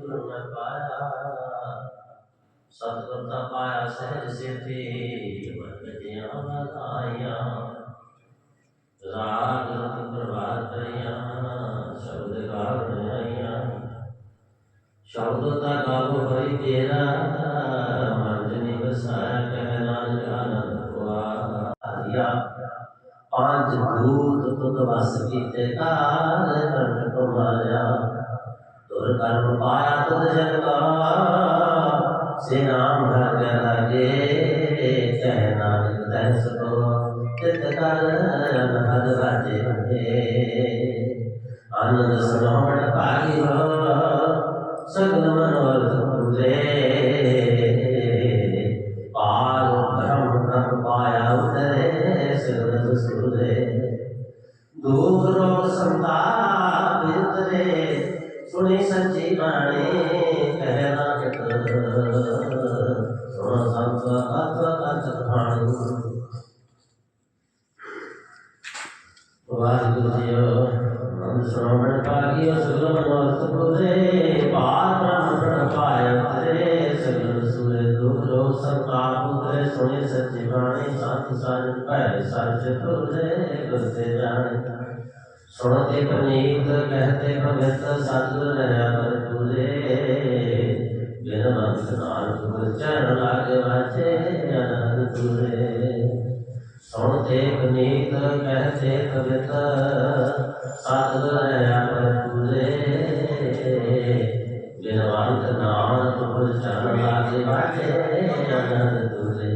ਗੁਰੂ ਪਾਇਆ ਸਤਿਗੁਰ ਪਾਇਆ ਸਹਿਜ ਸਿੱਧੀ ਵਰਗਿਆਂ ਵਧਾਈਆਂ ਰਾਗ ਰਤ ਪ੍ਰਭਾਤ ਕਰੀਆਂ ਸ਼ਬਦ ਗਾਵਣ ਆਈਆਂ ਸ਼ਬਦ ਦਾ ਗਾਵ ਹੋਈ ਤੇਰਾ। ਮਨ ਵਸਾਇਆ ਕਹਿ ਨਾਨਕ ਆਨੰਦ ਪੁਆ ਪੰਜ ਭੂਤ ਤੁਤ ਵਸ ਕੀਤੇ ਕਾਲ ਕੰਠ ਤੁਮਾਰਿਆ ਤੁਰ ਕਰਮ ਪਾਇਆ ਤੁਧ ਜਨ ਕਾ ਸੇ ਨਾਮ ਹਰ ਜਨ ਲਾਗੇ ਕਹਿ ਨਾਨਕ ਤੈ ਸਕੋ ਤਿਤ ਕਰ ਹਦ ਰਾਜੇ ਹੈ ਆਨੰਦ ਸਰਵਣ ਪਾਗੀ ਹੋ ਸਗਲ ਵਾਹਿਗੁਰੂ ਜੀਓ ਮਨ ਸ਼੍ਰਵਣ ਪਾਗਿਓ ਸੁਗਮ ਮਨੋਰਥ ਪੁਰੇ ਪਾਰ ਬ੍ਰਹਮ ਪ੍ਰਣ ਪਾਇਆ ਸਗਲ ਸੂਰੇ ਦੁਖ ਰੋਗ ਸੰਤਾਪ ਉਤਰੇ, ਸੁਣੀ ਸੱਚੀ ਬਾਣੀ ਸੰਤ ਸਾਜ ਭੈ, ਸੱਚ ਤੁਰੇ ਗੁਰਤੇ ਜਾਣੇ। ਸੁਣਤੇ ਪਨੀਤ ਕਹਤੇ ਭਗਤ, ਸਤਿਗੁਰ ਰਹਿਆ ਪਰ ਪੂਰੇ ਬਿਨ ਮੰਤ ਨਾਲ ਤੁਰ ਚਰਨ ਲਾਗੇ ਵਾਚੇ ਅਨੰਦ ਪੂਰੇ ਸੁਣਤੇ ਪਨੀਤ ਕਹਤੇ ਭਗਤ ਸਤਿਗੁਰ ਰਹਿਆ ਪੂਰੇ ਬਿਨ ਮੰਤ ਨਾਲ ਚਰਨ ਲਾਗੇ ਵਾਚੇ, ਅਨੰਦ ਪੂਰੇ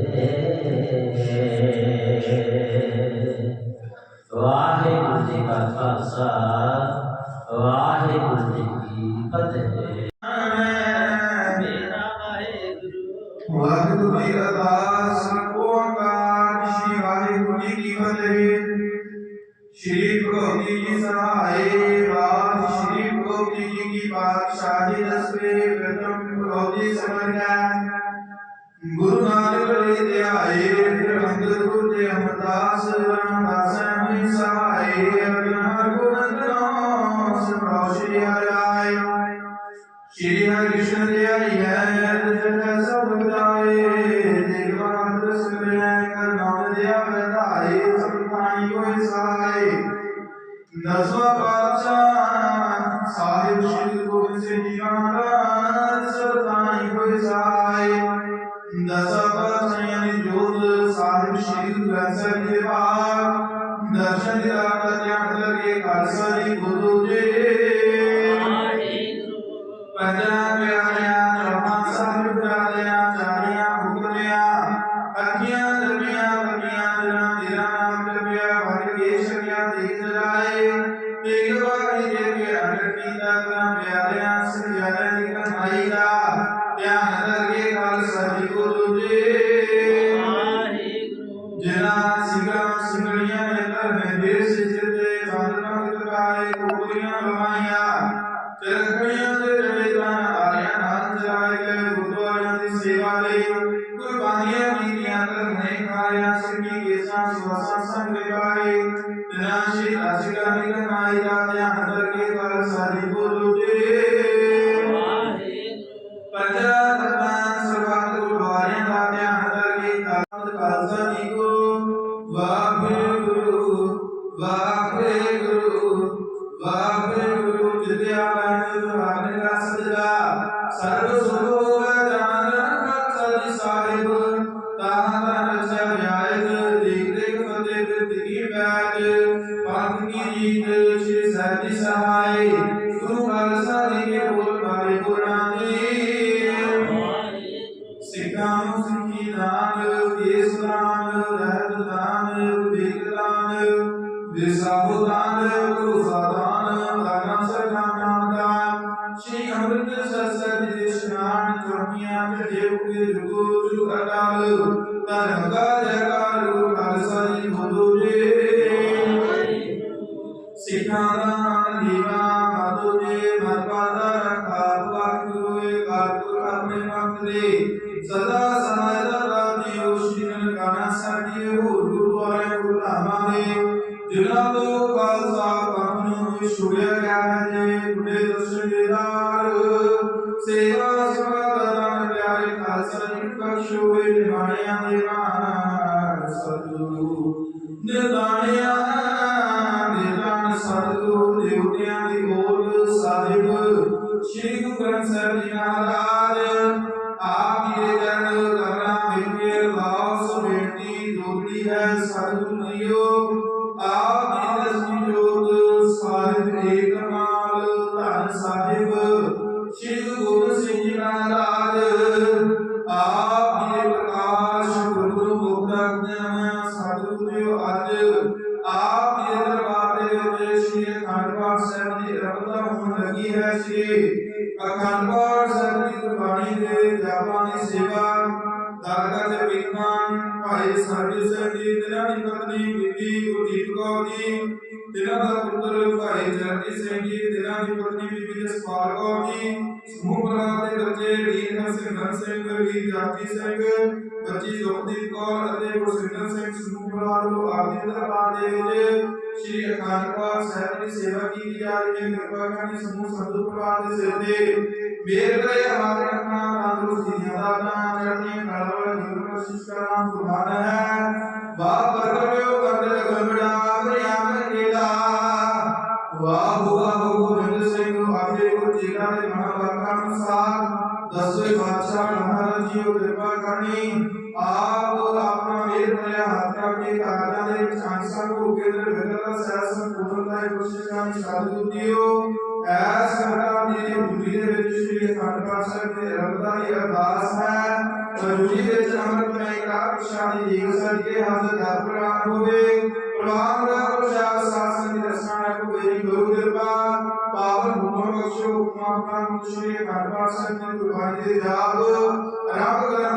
ਪਾਤਸ਼ਾਹੀ ਦਸਵੇਂ ਪ੍ਰਥਮ ਗੁਰੂ ਜੀ ਸਮਰਗਾ ਗੁਰੂ ਨਾਨਕ ਦੇ ਧਿਆਏ, ਫਿਰ ਅੰਦਰ ਗੁਰੂ ਦੇ ਅਮਰਦਾਸ ਰਾਮਦਾਸ ਜੀ ਸਹਾਏ ਅਗਨਾ ਗੁਣ ਨਾਮ ਸ੍ਰੀ ਹਰਿ ਸ਼੍ਰੀ ਹਰਿ ਕ੍ਰਿਸ਼ਨ ਦੇ ਆਈ ਹੈ ਜਨ ਸਭ ਬੁਲਾਏ ਦੇਵਾਨ ਦਸਵੇਂ ਕਰਨਾਮ ਦੇ ਵਧਾਏ ਸੰਤਾਈ ਹੋਏ ਸਹਾਏ। ਦਸਵਾ ਪਾਤਸ਼ਾਹ ਸਾਹਿਬ ਸ਼੍ਰੀ ਗੋਬਿੰਦ ਸਿੰਘ ਜੀ ਮਹਾਰਾਜ ਸਰਤਾਈ ਹੋਏ ਸਹਾਏ ਦਸਵਾ ਪਾਤਸ਼ਾਹਾਂ ਦੀ ਜੋਤ ਸਾਹਿਬ ਸ਼੍ਰੀ ਗੁਰੂ ਗ੍ਰੰਥ ਸਾਹਿਬ ਜੀ ਬਾਗ ਦਰਸ਼ਨ ਦੀ ਧਿਆਨ ਕਰਕੇ ਖਾਲਸਾ ਜੀ ਗੁਰੂ ਜੀ ਵਾਹਿਗੁਰੂ। ਪੰਜਾਂ ਜਿਨਾ ਸਿੰਘਾਂ ਦਾਨ ਸ਼੍ਰੀ ਅੰਮ੍ਰਿਤਸਰ ਸਾਹਿਬ ਜੀ ਦੇ ਇਸ਼ਨਾਨ ਚੌਕੀਆਂ ਤੇ ਉਗੇ ਜੁਗੋ ਜੁਗ ਅਕਾਲ ਧਰਮ ਦਾ ਜੈਕਾਰ ਗੁਰੂ ਖਾਲਸਾ ਜੀ ਬੋਲੋ ਜੀ। ਸਿੱਖਾਂ ਦਾ ਨਾਮ ਦੀਵਾ ਮਾਤੋ ਜੀ ਮਰਪਾਦਾ ਰੱਖਾ ਵਾਹਿਗੁਰੂ ਏ ਕਾਰਪੁਰ ਆਪਣੇ ਮੱਤ ਦੇ। ਸਦਾ ਸਮਾਇਦਾ ਦਾਤੀ ਰੋਸ਼ਨੀ ਨਾਲ ਗਾਣਾ ਸਾਡੀ ਹੋ ਗੁਰਦੁਆਰੇ ਗੁਰਧਾਮਾਂ ਦੇ। ਜਿਨ੍ਹਾਂ ਤੋਂ ਖਾਲਸਾ ਪੰਥ ਨੂੰ ਛੁੜਿਆ ਸਤਿਗੁਰੂ ਅੱਜ ਆਪ ਜੀ ਦਰਬਾਰ ਦੇ ਵਿੱਚ ਸ੍ਰੀ ਅਖੰਡ ਪਾਠ ਸਾਹਿਬ ਦੀ ਰਬਤਾ ਹੋਣ ਲੱਗੀ ਹੈ ਸ੍ਰੀ ਅਖੰਡ ਸਾਹਿਬ ਦੀ ਗੁਰਬਾਣੀ ਦੇ ਜਾਪਾਂ ਦੀ ਸੇਵਾ ਦਾਦਾ ਦੇ ਵਿਦਵਾਨ ਭਾਈ ਸਰਜੀਤ ਸਿੰਘ ਜੀ ਦੀ ਪਤਨੀ ਬੀਬੀ ਗੁਰਦੀਪ ਕੌਰ ਜੀ ਤਿਨਾਂ ਦਾ ਪੁੱਤਰ ਭਾਈ ਜਰਜੀਤ ਸਿੰਘ ਜੀ ਤਿਨਾਂ ਦੀ ਪਤਨੀ ਬੀਬੀ ਜਸਪਾਲ ਕੌਰ ਜੀ ਸਮੂਹ ਪਰਿਵਾਰ ਦੇ ਬੱਚੇ ਵੀਰ ਹਰਸਿਮਰਨ ਸਿੰਘ ਵੀਰ ਜਾਤੀ ਸਿੰਘ ਬੱਚੀ ਸੁਖਦੀਪ ਕੌਰ ਅਤੇ ਗੁਰਸਿਮਰਨ ਸਿੰਘ ਸਮੂਹ ਪਰਿਵਾਰ ਨੂੰ ਆਦਿ ਦਰਬਾਰ ਦੇ ਵਿੱਚ ਸ਼੍ਰੀ ਅਖੰਡ ਪਾਠ ਸਾਹਿਬ ਦੀ ਸੇਵਾ ਕੀਤੀ ਜਾ ਰਹੀ ਹੈ ਕਿਰਪਾ ਕਰਕੇ ਸਮੂਹ ਸੰਤੂ ਪਰਿਵਾਰ ਦੇ ਸਿਰ ਤੇ ਮੇਰ ਕਰੇ ਹਮਾਰੇ ਰੱਖਣਾ ਤੰਦਰੁਸਤੀ ਦੀਆਂ ਦਾਤਾਂ ਚੜ੍ਹਦੀਆਂ ਕਲਾ ਵਾਲਾ ਜੀਵਨ ਬਖਸ਼ਿਸ਼ ਦਾ ਨਾਮ ਸੁਭਾਨ ਹੈ ਵਾਹ ਸ੍ਰੀ ਅਖੰਡ ਪਾਠ ਸਾਹਿਬ ਦੇ ਰਬਦਾ ਦੀ ਅਰਦਾਸ ਹੈ। ਜੁਗੀ ਵਿੱਚ ਅੰਮ੍ਰਿਤ ਮੈਂ ਕਾ ਪ੍ਰਸ਼ਾਦੀ ਜੀਵ ਸਜ ਕੇ ਹਾਜ਼ਰ ਦਰ ਪ੍ਰਵਾਨ ਹੋਵੇ। ਪ੍ਰਵਾਨ ਦਾ ਪ੍ਰਸ਼ਾਦ ਸਾਸਨ ਦੀ ਰਸਨਾ ਹੈ ਕੋ ਮੇਰੀ ਗੁਰੂ ਕਿਰਪਾ। ਪਾਵਨ ਭੂਮਨ ਬਖਸ਼ੋ ਉਪਮਾ ਪ੍ਰਾਨ ਸ੍ਰੀ ਅਖੰਡ ਪਾਠ ਸਾਹਿਬ ਦੀ ਗੁਰਬਾਣੀ ਦੇ ਜਾਪ। ਰੱਬ ਕਰਨ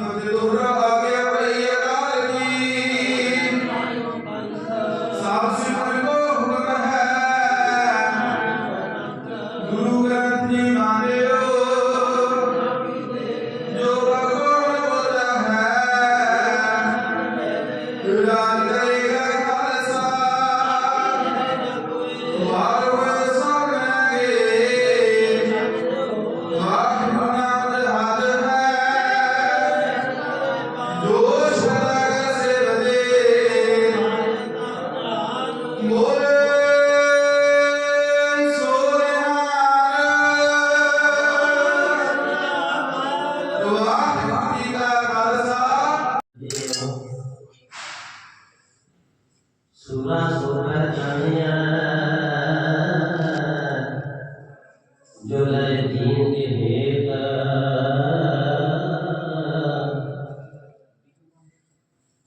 ਦੀਨ ਕੇ ਹੇਤ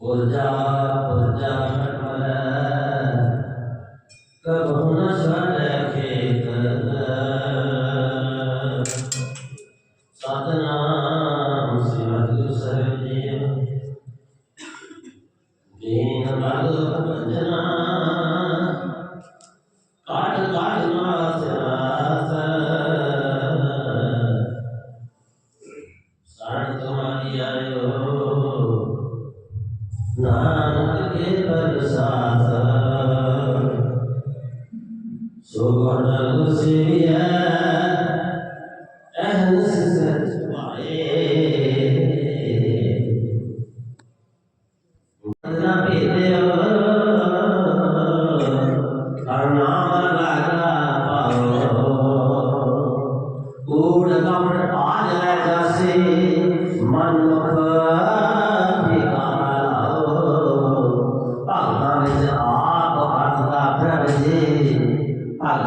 ਪੁਰਜਾ ਪੁਰਜਾ ਮਰ ਕਬਹੁ ਨ ਸੜੈ ਖੇਤ ਸਤਨਾਮ ਸ੍ਰੀ ਵਾਹਿਗੁਰੂ ਸਾਹਿਬ ਜੀ ਦੀਨ ਬਲ ਭਜਨਾ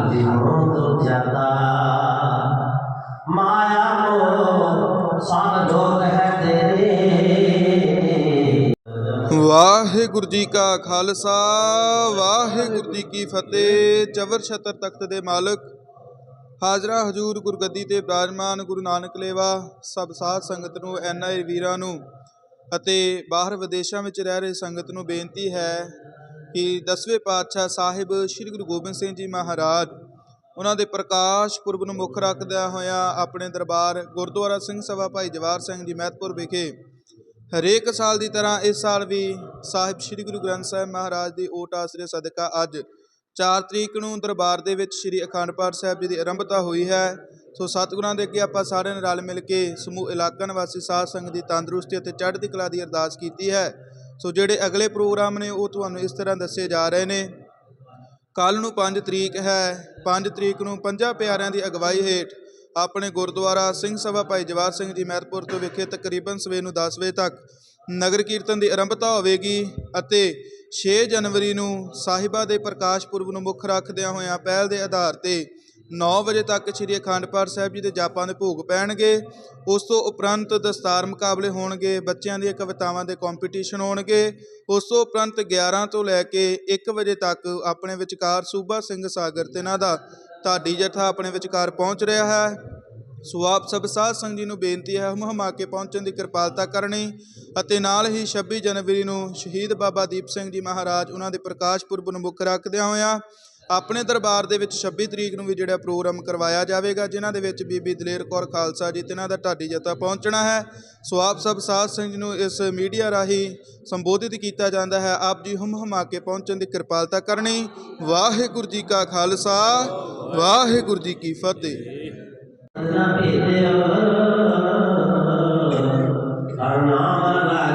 ਭਗਤੀ ਮੋਹ ਤੋਂ ਮਾਇਆ ਮੋਹ ਸੰਗ ਦੋਗ ਹੈ ਤੇਰੇ। ਵਾਹਿਗੁਰੂ ਜੀ ਕਾ ਖਾਲਸਾ, ਵਾਹਿਗੁਰੂ ਜੀ ਕੀ ਫਤਿਹ। ਚਵਰ ਛਤਰ ਤਖਤ ਦੇ ਮਾਲਕ, ਹਾਜ਼ਰਾ ਹਜੂਰ ਗੁਰਗੱਦੀ ਤੇ ਬਿਰਾਜਮਾਨ ਗੁਰੂ ਨਾਨਕ ਲੇਵਾ, ਸਭ ਸਾਧ ਸੰਗਤ ਨੂੰ ਐਨਆਈ ਵੀਰਾਂ ਨੂੰ ਅਤੇ ਬਾਹਰ ਵਿਦੇਸ਼ਾਂ ਵਿੱਚ ਰਹਿ ਰਹੇ ਸੰਗਤ ਨੂੰ ਬੇਨਤੀ ਹੈ ਕਿ ਦਸਵੇਂ ਪਾਤਸ਼ਾਹ ਸਾਹਿਬ ਸ੍ਰੀ ਗੁਰੂ ਗੋਬਿੰਦ ਸਿੰਘ ਜੀ ਮਹਾਰਾਜ, ਉਹਨਾਂ ਦੇ ਪ੍ਰਕਾਸ਼ ਪੁਰਬ ਨੂੰ ਮੁੱਖ ਰੱਖਦਿਆਂ ਹੋਇਆਂ ਆਪਣੇ ਦਰਬਾਰ ਗੁਰਦੁਆਰਾ ਸਿੰਘ ਸਭਾ ਭਾਈ ਜਵਾਰ ਸਿੰਘ ਜੀ ਮਹਿਤਪੁਰ ਵਿਖੇ ਹਰੇਕ ਸਾਲ ਦੀ ਤਰ੍ਹਾਂ ਇਸ ਸਾਲ ਵੀ ਸਾਹਿਬ ਸ੍ਰੀ ਗੁਰੂ ਗ੍ਰੰਥ ਸਾਹਿਬ ਮਹਾਰਾਜ ਦੀ ਓਟ ਆਸਰੇ ਸਦਕਾ ਅੱਜ 4 ਤਰੀਕ ਨੂੰ ਦਰਬਾਰ ਦੇ ਵਿੱਚ ਸ੍ਰੀ ਅਖੰਡ ਪਾਠ ਸਾਹਿਬ ਜੀ ਦੀ ਆਰੰਭਤਾ ਹੋਈ ਹੈ। ਸੋ ਸਤਿਗੁਰਾਂ ਦੇ ਅੱਗੇ ਆਪਾਂ ਸਾਰਿਆਂ ਨੇ ਰਲ ਮਿਲ ਕੇ ਸਮੂਹ ਇਲਾਕਾ ਨਿਵਾਸੀ ਸਾਧ ਸੰਗਤ ਦੀ ਤੰਦਰੁਸਤੀ ਅਤੇ ਚੜ੍ਹਦੀ ਕਲਾ ਦੀ ਅਰਦਾਸ ਕੀਤੀ ਹੈ। ਸੋ ਜਿਹੜੇ ਅਗਲੇ ਪ੍ਰੋਗਰਾਮ ਨੇ ਉਹ ਤੁਹਾਨੂੰ ਇਸ ਤਰ੍ਹਾਂ ਦੱਸੇ ਜਾ ਰਹੇ ਨੇ। ਕੱਲ ਨੂੰ 5 ਤਰੀਕ ਹੈ। 5 ਤਰੀਕ ਨੂੰ ਪੰਜਾਂ ਪਿਆਰਿਆਂ ਦੀ ਅਗਵਾਈ ਹੇਠ ਆਪਣੇ ਗੁਰਦੁਆਰਾ ਸਿੰਘ ਸਭਾ ਭਾਈ ਜਵਾਰ ਸਿੰਘ ਜੀ ਮਹਿਤਪੁਰ ਤੋਂ ਵਿਖੇ ਤਕਰੀਬਨ ਸਵੇਰ ਨੂੰ 10 ਵਜੇ ਤੱਕ ਨਗਰ ਕੀਰਤਨ ਦੀ ਆਰੰਭਤਾ ਹੋਵੇਗੀ ਅਤੇ 6 ਜਨਵਰੀ ਨੂੰ ਸਾਹਿਬਾ ਦੇ ਪ੍ਰਕਾਸ਼ ਪੁਰਬ ਨੂੰ ਮੁੱਖ ਰੱਖਦਿਆਂ ਹੋਇਆਂ ਪਹਿਲ ਦੇ ਆਧਾਰ ਤੇ 9 ਵਜੇ ਤੱਕ ਸ੍ਰੀ ਅਖੰਡ ਪਾਠ ਸਾਹਿਬ ਜੀ ਦੇ ਜਾਪਾਂ ਦੇ ਭੋਗ ਪੈਣਗੇ। ਉਸ ਤੋਂ ਉਪਰੰਤ ਦਸਤਾਰ ਮੁਕਾਬਲੇ ਹੋਣਗੇ, ਬੱਚਿਆਂ ਦੀਆਂ ਕਵਿਤਾਵਾਂ ਦੇ ਕੰਪੀਟੀਸ਼ਨ ਹੋਣਗੇ। ਉਸ ਤੋਂ ਉਪਰੰਤ 11 ਤੋਂ ਲੈ ਕੇ 1 ਵਜੇ ਤੱਕ ਆਪਣੇ ਵਿਚਕਾਰ ਸੂਬਾ ਸਿੰਘ ਸਾਗਰ ਤੇ ਇਹਨਾਂ ਦਾ ਢਾਡੀ ਜਥਾ ਆਪਣੇ ਵਿਚਕਾਰ ਪਹੁੰਚ ਰਿਹਾ ਹੈ। ਸੋ ਆਪ ਸਭ ਸਾਧ ਸੰਗਤ ਜੀ ਨੂੰ ਬੇਨਤੀ ਹੈ ਹਮ ਹਮਾ ਕੇ ਪਹੁੰਚਣ ਦੀ ਕਿਰਪਾਲਤਾ ਕਰਨੀ ਅਤੇ ਨਾਲ ਹੀ 26 ਜਨਵਰੀ ਨੂੰ ਸ਼ਹੀਦ ਬਾਬਾ ਦੀਪ ਸਿੰਘ ਜੀ ਮਹਾਰਾਜ ਉਹਨਾਂ ਦੇ ਪ੍ਰਕਾਸ਼ ਪੁਰਬ ਨੂੰ ਮੁੱਖ ਰੱਖਦਿਆਂ ਹੋਇਆਂ ਆਪਣੇ ਦਰਬਾਰ ਦੇ ਵਿੱਚ 26 ਤਰੀਕ ਨੂੰ ਵੀ ਜਿਹੜਾ ਪ੍ਰੋਗਰਾਮ ਕਰਵਾਇਆ ਜਾਵੇਗਾ ਜਿਨ੍ਹਾਂ ਦੇ ਵਿੱਚ ਬੀਬੀ ਦਲੇਰ ਕੌਰ ਖਾਲਸਾ ਜੀ ਤੇ ਦਾ ਢਾਡੀ ਜਥਾ ਪਹੁੰਚਣਾ ਹੈ ਸੋ ਆਪ ਸਭ ਸਾਧ ਸਿੰਘ ਜੀ ਨੂੰ ਇਸ ਮੀਡੀਆ ਰਾਹੀਂ ਸੰਬੋਧਿਤ ਕੀਤਾ ਜਾਂਦਾ ਹੈ ਆਪ ਜੀ ਹਮ ਹਮਾ ਕੇ ਪਹੁੰਚਣ ਦੀ ਕਿਰਪਾਲਤਾ ਕਰਨੀ ਵਾਹਿਗੁਰੂ ਜੀ ਕਾ ਖਾਲਸਾ ਵਾਹਿਗੁਰੂ ਜੀ ਕੀ ਫਤਿਹ ਨਾ ਭੇਜਿਓ ਅਰਨਾਮ